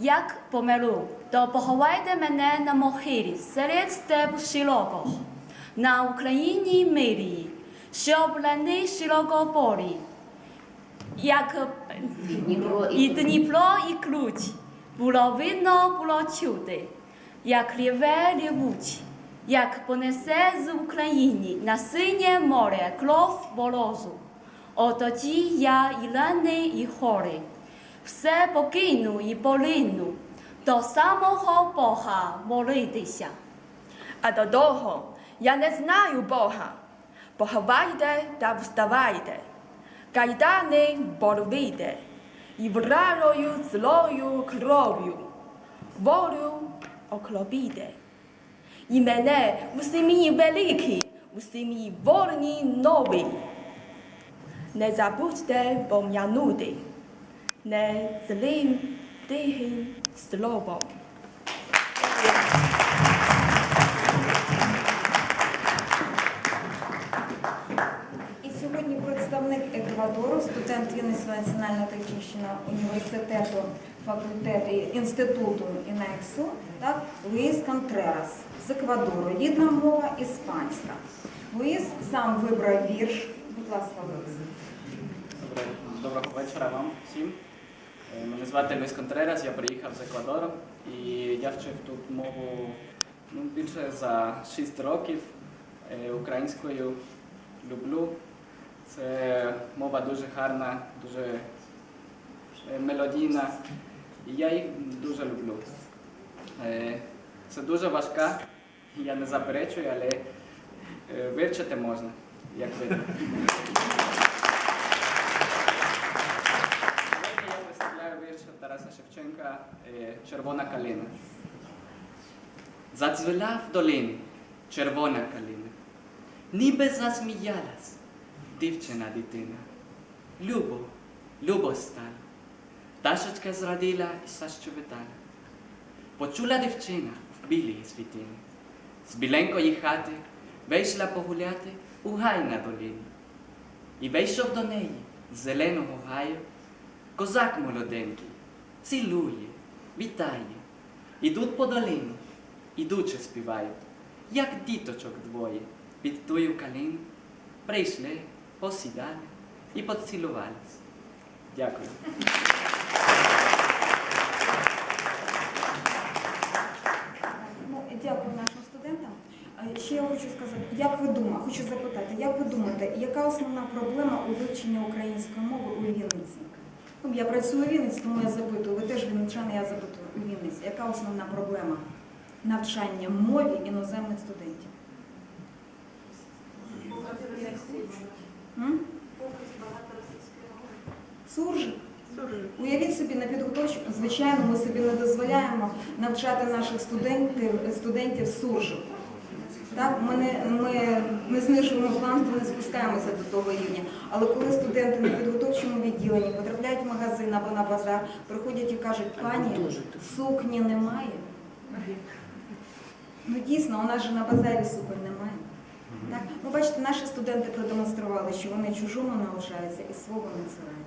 Як померу, то поховайте мене на могилі серед степ широкого, на Україні мирії, що блани широкополі, як Дніпро і Дніпро, і Ключ, було видно, було чути, як ріве рівуть, як понесе з України на синє море кров ворозу. Отоді я і рани, і хори, все покину і полину, до самого Бога молитися. А до того я не знаю Бога. Поховайте та вставайте, кайдани борвійте, і вражою злою кров'ю волю окропіте. І мене в сім'ї великі, в сім'ї вольні нові. Не забудьте пом'янути, не злим тихим словом. І сьогодні представник Еквадору, студент Вінницького національного технічного університету, факультету інституту ІНЕКСу, так, Луїс Контрерас з Еквадору. Рідна мова іспанська. Луїс сам вибрав вірш. Будь ласка, Луїс. Доброго вечора вам всім. Е, Мене звати Луїс Контрерас, я приїхав з Еквадору і я вчив тут мову ну, більше за 6 років Е, українською люблю. Це мова дуже гарна, дуже е, мелодійна, і я їх дуже люблю. Це дуже важка, я не заперечую, але вивчити можна, як видно. Сьогодні я представляю вірш Тараса Шевченка е, Червона калина. Задзвеля в долині червона калина, ніби засміялась дівчина дитина. Любо, любо стала. Пташечка зрадила і защовитала. Почула дівчина в білій світині. З біленької хати вийшла погуляти у гай на долині. І вийшов до неї з зеленого гаю козак молоденький, цілує, вітає. Ідуть по долині, ідучи співають, як діточок двоє під тую калину прийшли, посідали і поцілувались. Дякую. Ну, дякую нашим студентам. Ще я хочу сказати, як ви думаєте, хочу запитати, як ви думаєте, яка основна проблема у вивченні української мови у Вінниці? Ну, я працюю у Вінниці, тому я запитую, ви теж вінничани, я запитую у Вінниці. Яка основна проблема навчання мові іноземних студентів? М? Суржик. Уявіть собі на підготовчу, звичайно, ми собі не дозволяємо навчати наших студентів, студентів суржику. Так, ми не, ми не знижуємо не спускаємося до того рівня. Але коли студенти на підготовчому відділенні потрапляють в магазин або на базар, приходять і кажуть, пані, сукні немає. Ну дійсно, у нас же на базарі суконь немає. Так? Ну, бачите, наші студенти продемонстрували, що вони чужому навчаються і свого не цураються.